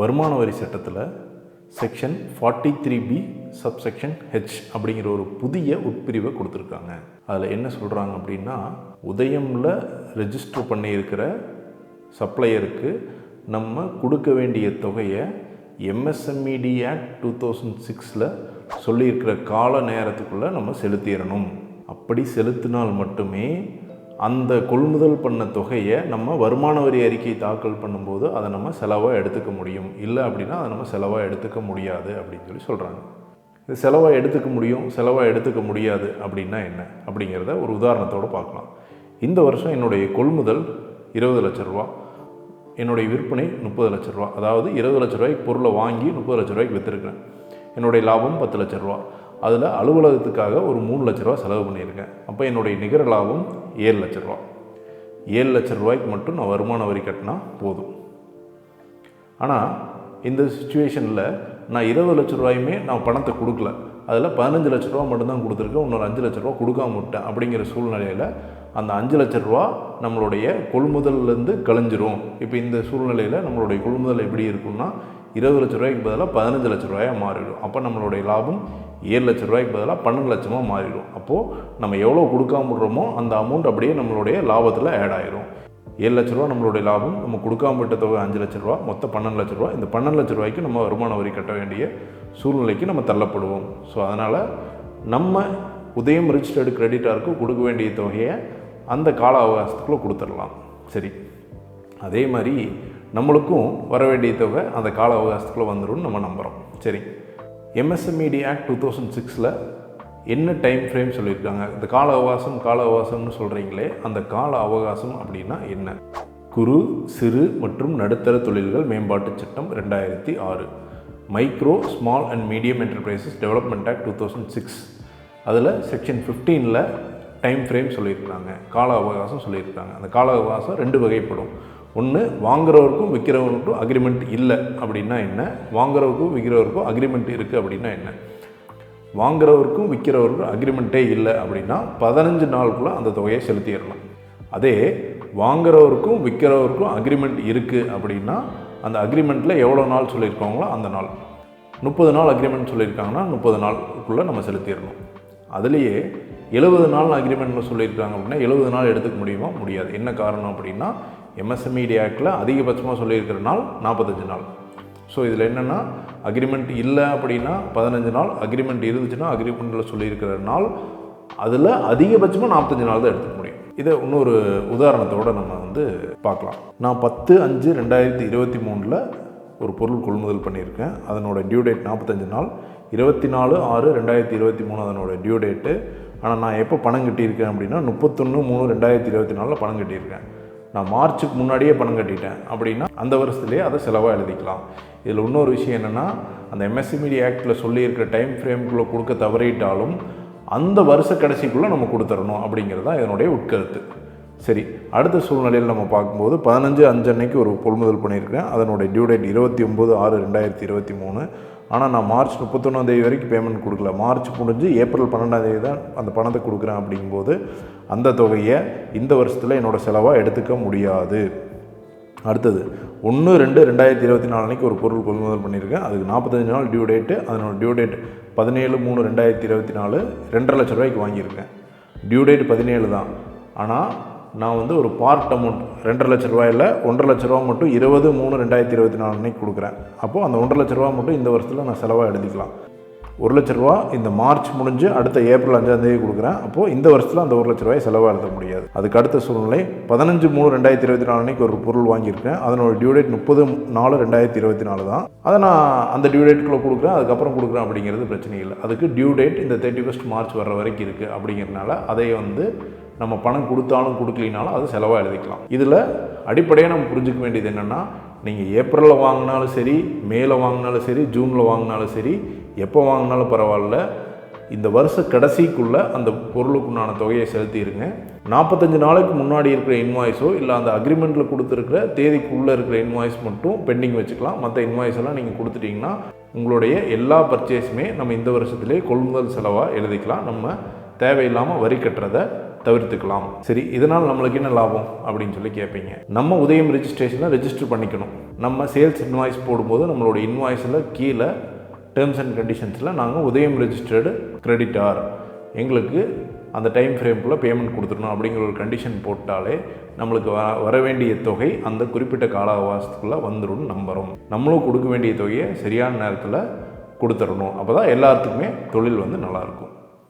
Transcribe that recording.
வருமான வரி சட்டத்தில் section forty three B subsection H அப்படிங்கிற ஒரு புதிய உட்பிரிவை கொடுத்துருக்காங்க. அதில் என்ன சொல்கிறாங்க அப்படின்னா உதயமில் ரெஜிஸ்டர் பண்ணியிருக்கிற சப்ளையருக்கு நம்ம கொடுக்க வேண்டிய தொகையை எம்எஸ்எம்இடி ஆக்ட் டூ தௌசண்ட் சிக்ஸில் சொல்லியிருக்கிற கால நேரத்துக்குள்ளே நம்ம செலுத்திடணும். அப்படி செலுத்தினால் மட்டுமே அந்த கொள்முதல் பண்ண தொகையை நம்ம வருமான வரி அறிக்கை தாக்கல் பண்ணும்போது அதை நம்ம செலவாக எடுத்துக்க முடியும். இல்லை அப்படின்னா அதை நம்ம செலவாக எடுத்துக்க முடியாது அப்படின்னு சொல்லி சொல்கிறாங்க இது செலவாக எடுத்துக்க முடியும் செலவாக எடுத்துக்க முடியாது அப்படின்னா என்ன? அப்படிங்கிறத ஒரு உதாரணத்தோடு பார்க்கலாம். இந்த வருஷம் என்னுடைய கொள்முதல் இருபது லட்ச ரூபா என்னுடைய விற்பனை முப்பது லட்ச ரூபா. அதாவது இருபது லட்ச ரூபாய்க்கு பொருளை வாங்கி முப்பது லட்ச ரூபாய்க்கு விற்றுருக்கேன் என்னுடைய லாபம் பத்து லட்ச ரூபா. அதில் அலுவலகத்துக்காக ஒரு மூணு லட்ச ரூபா செலவு பண்ணியிருக்கேன். அப்போ என்னுடைய நிகர லாபம் ஏழு லட்ச ரூபா. ஏழு லட்ச ரூபாய்க்கு மட்டும் நான் வருமான வரி கட்டினா போதும். ஆனால் இந்த சுச்சுவேஷனில் நான் இருபது லட்ச ரூபாயுமே நான் பணத்தை கொடுக்கல. அதில் பதினஞ்சு லட்ச ரூபா மட்டும்தான் கொடுத்துருக்கேன். இன்னொரு அஞ்சு லட்ச ரூபா கொடுக்காம விட்டேன் அப்படிங்கிற சூழ்நிலையில் அந்த அஞ்சு லட்ச ரூபா நம்மளுடைய கொள்முதல்லேருந்து கழிஞ்சிரும். இப்போ இந்த சூழ்நிலையில் நம்மளுடைய கொள்முதல் எப்படி இருக்கும்னா இருபது லட்ச ரூபாய்க்கு பதிலாக பதினஞ்சு லட்ச ரூபாயாக மாறிடும். அப்போ நம்மளுடைய லாபம் ஏழு லட்ச ரூபாய்க்கு பதிலாக பன்னெண்டு லட்சமாக மாறிடும். அப்போது நம்ம எவ்வளோ கொடுக்காம விடுறோமோ அந்த அமௌண்ட் அப்படியே நம்மளுடைய லாபத்தில் ஆட் ஆயிரும். ஏழு லட்ச ரூபா நம்மளுடைய லாபம். நம்ம கொடுக்காம விட்ட தொகை அஞ்சு லட்ச ரூபா. மொத்தம் பன்னெண்டு லட்ச ரூபா. இந்த பன்னெண்டு லட்ச ரூபாய்க்கு நம்ம வருமான வரி கட்ட வேண்டிய சூழ்நிலைக்கு நம்ம தள்ளப்படுவோம். ஸோ அதனால் நம்ம உதயம் ரிஜிஸ்டர்டு கிரெடிட்டாருக்கு கொடுக்க வேண்டிய தொகையை அந்த கால அவகாசத்துக்குள்ளே கொடுத்துடலாம். சரி. அதே மாதிரி நம்மளுக்கும் வர வேண்டிய தொகை அந்த கால அவகாசத்துக்குள்ளே வந்துடும் நம்ம நம்புகிறோம் சரி. எம்எஸ்எம்இடி ஆக்ட் டூ தௌசண்ட் சிக்ஸில் என்ன டைம் ஃப்ரேம் சொல்லியிருக்காங்க? இந்த கால அவகாசம் கால அவகாசம்னு சொல்கிறீங்களே அந்த கால அவகாசம் அப்படின்னா என்ன? குறு சிறு மற்றும் நடுத்தர தொழில்கள் மேம்பாட்டுச் சட்டம் ரெண்டாயிரத்தி ஆறு. Micro small and medium enterprises development act two thousand six அதில் செக்ஷன் ஃபிஃப்டீனில் டைம் ஃப்ரேம் சொல்லியிருக்காங்க. கால அவகாசம் சொல்லியிருக்காங்க. அந்த கால அவகாசம் ரெண்டு வகைப்படும். ஒன்று வாங்குறவருக்கும் விற்கிறவருக்கும் அக்ரிமெண்ட் இல்லை அப்படின்னா என்ன? வாங்குறவருக்கும் விற்கிறவருக்கும் அக்ரிமெண்ட் இருக்குது அப்படின்னா என்ன? வாங்குறவருக்கும் விற்கிறவருக்கும் அக்ரிமெண்ட்டே இல்லை அப்படின்னா பதினஞ்சு நாளுக்குள்ளே அந்த தொகையை செலுத்திடலாம். அதே வாங்குறவருக்கும் விற்கிறவருக்கும் அக்ரிமெண்ட் இருக்குது அப்படின்னா அந்த அக்ரிமெண்ட்டில் எவ்வளோ நாள் சொல்லியிருக்காங்களோ அந்த நாள். முப்பது நாள் அக்ரிமெண்ட் சொல்லியிருக்காங்கன்னா முப்பது நாளுக்குள்ளே நம்ம செலுத்திடணும். அதுலேயே எழுபது நாள் அக்ரிமெண்ட்னு சொல்லியிருக்காங்க அப்படின்னா எழுபது நாள் எடுத்துக்க முடியுமா? முடியாது. என்ன காரணம் அப்படின்னா எம்எஸ்எம்இடி ஆக்டில் அதிகபட்சமாக சொல்லியிருக்கிற நாள் நாற்பத்தஞ்சு நாள். ஸோ இதில் என்னென்னா அக்ரிமெண்ட் இல்லை அப்படின்னா பதினஞ்சு நாள் அக்ரிமெண்ட் இருந்துச்சுன்னா அக்ரிமெண்ட்டில் சொல்லியிருக்கிற நாள் அதில் அதிகபட்சமாக நாற்பத்தஞ்சு நாள் தான் எடுத்துக்க முடியும். இதை இன்னொரு உதாரணத்தோடு நம்ம வந்து பார்க்கலாம். நான் பத்து அஞ்சு ரெண்டாயிரத்தி இருபத்தி மூணில் ஒரு பொருள் கொள்முதல் பண்ணியிருக்கேன். அதனோட டியூ டேட் நாற்பத்தஞ்சு நாள். இருபத்தி நாலு ஆறு ரெண்டாயிரத்தி இருபத்தி மூணு அதனோட டியூ டேட்டு ஆனால் நான் எப்போ பணம் கட்டியிருக்கேன் அப்படின்னா முப்பத்தொன்று மூணு ரெண்டாயிரத்தி இருபத்தி நாலில் பணம் கட்டியிருக்கேன். நான் மார்ச்சுக்கு முன்னாடியே பணம் கட்டிட்டேன் அப்படின்னா அந்த வருஷத்துலேயே அதை செலவாக எழுதிக்கலாம். இதில் இன்னொரு விஷயம் என்னென்னா அந்த எம்எஸ்எம்இடி ஆக்டில் சொல்லியிருக்கிற டைம் ஃப்ரேம்குள்ளே கொடுக்க தவறிட்டாலும் அந்த வருஷ கடைசிக்குள்ளே நம்ம கொடுத்துடணும் அப்படிங்கிறது தான் இதனுடைய உட்கருத்து. சரி அடுத்த சூழ்நிலையில் நம்ம பார்க்கும்போது பதினஞ்சு அஞ்சு அன்னைக்கு ஒரு கொள்முதல் பண்ணியிருக்கேன் அதனுடைய டியூ டேட் இருபத்தி ஒம்பது ஆறு ரெண்டாயிரத்தி இருபத்தி மூணு. ஆனால் நான் மார்ச் முப்பத்தொன்னாந்தேதி வரைக்கும் பேமெண்ட் கொடுக்கல. மார்ச் முடிஞ்சு ஏப்ரல் பன்னெண்டாந்தேதி தான் அந்த பணத்தை கொடுக்குறேன் அப்படிங்கும்போது அந்த தொகையை இந்த வருஷத்தில் என்னோடய செலவாக எடுத்துக்க முடியாது. அடுத்தது ஒன்று ரெண்டு ரெண்டாயிரத்தி இருபத்தி நாலு அன்றைக்கி ஒரு பொருள் கொள்முதல் பண்ணியிருக்கேன். அதுக்கு நாற்பத்தஞ்சு நாள் டியூ டேட்டு அதனோட டியூ டேட் பதினேழு மூணு ரெண்டாயிரத்தி இருபத்தி நாலு ரெண்டரை லட்ச ரூபாய்க்கு வாங்கியிருக்கேன். டியூ டேட் பதினேழு தான். ஆனால் நான் வந்து ஒரு பார்ட் அமௌண்ட் ரெண்டரை லட்ச ரூபாயில் ஒன்றரை லட்ச ரூபா மட்டும் இருபது மூணு ரெண்டாயிரத்தி இருபத்தி நாலு அன்னைக்கு கொடுக்குறேன். அப்போது அந்த ஒன்றரை லட்ச ரூபா மட்டும் இந்த வருஷத்தில் நான் செலவாக எழுதிக்கலாம் ஒரு லட்ச ரூபா இந்த மார்ச் முடிஞ்சு அடுத்த ஏப்ரல் அஞ்சாந்தேதி கொடுக்குறேன். அப்போது இந்த வருஷத்தில் அந்த ஒரு லட்ச ரூபாய் செலவாக எழுத முடியாது. அதுக்கு அடுத்த சூழ்நிலை பதினஞ்சு மூணு ரெண்டாயிரத்தி இருபத்தி நாலு அன்னைக்கு ஒரு பொருள் வாங்கியிருக்கேன். அதனோட டியூ டேட் முப்பது நாலு ரெண்டாயிரத்தி இருபத்தி நாலு தான். அதை நான் அந்த டியூ டேட்டுக்குள்ளே கொடுக்குறேன். அதுக்கப்புறம் கொடுக்குறேன் அப்படிங்கிறது பிரச்சனை இல்லை. அதுக்கு டியூ டேட் இந்த தேர்ட்டி ஃபஸ்ட் மார்ச் வர்ற வரைக்கும் இருக்குது அப்படிங்கிறனால அதை வந்து நம்ம பணம் கொடுத்தாலும் கொடுக்கலினாலும் அது செலவாக எழுதிக்கலாம் இதில் அடிப்படையாக நம்ம புரிஞ்சுக்க வேண்டியது என்னென்னா நீங்கள் ஏப்ரலில் வாங்கினாலும் சரி மேல வாங்கினாலும் சரி ஜூனில் வாங்கினாலும் சரி எப்போ வாங்கினாலும் பரவாயில்ல. இந்த வருஷ கடைசிக்குள்ளே அந்த பொருளுக்குண்டான தொகையை செலுத்திடுங்க நாற்பத்தஞ்சு நாளைக்கு முன்னாடி இருக்கிற இன்வாய்ஸோ இல்லை அந்த அக்ரிமெண்ட்டில் கொடுத்துருக்கிற தேதிக்குள்ளே இருக்கிற இன்வாய்ஸ் மட்டும் பெண்டிங் வச்சுக்கலாம். மற்ற இன்வாய்ஸ் எல்லாம் நீங்கள் கொடுத்துட்டிங்கன்னா உங்களுடைய எல்லா பர்ச்சேஸுமே நம்ம இந்த வருஷத்துலேயே கொள்முதல் செலவாக எழுதிக்கலாம். நம்ம தேவையில்லாமல் வரி கட்டுறதை தவிர்த்துக்கலாம். சரி இதனால் நம்மளுக்கு என்ன லாபம்? அப்படின்னு சொல்லி கேட்பீங்க நம்ம உதயம் ரிஜிஸ்ட்ரேஷனை ரெஜிஸ்டர் பண்ணிக்கணும். நம்ம சேல்ஸ் இன்வாய்ஸ் போடும்போது நம்மளோட இன்வாய்ஸில் கீழே டேர்ம்ஸ் அண்ட் கண்டிஷன்ஸில் நாங்கள் உதயம் ரெஜிஸ்டர்டு கிரெடிட்டார் எங்களுக்கு அந்த டைம் ஃப்ரேம்குள்ளே பேமெண்ட் கொடுத்துடணும் அப்படிங்கிற ஒரு கண்டிஷன் போட்டாலே நம்மளுக்கு வர வர வேண்டிய தொகை அந்த குறிப்பிட்ட கால அவகாசத்துக்குள்ளே வந்துடும் நம்புகிறோம் நம்மளும் கொடுக்க வேண்டிய தொகையை சரியான நேரத்தில் கொடுத்துடணும். அப்போ தான் எல்லாத்துக்குமே தொழில் வந்து நல்லாயிருக்கும்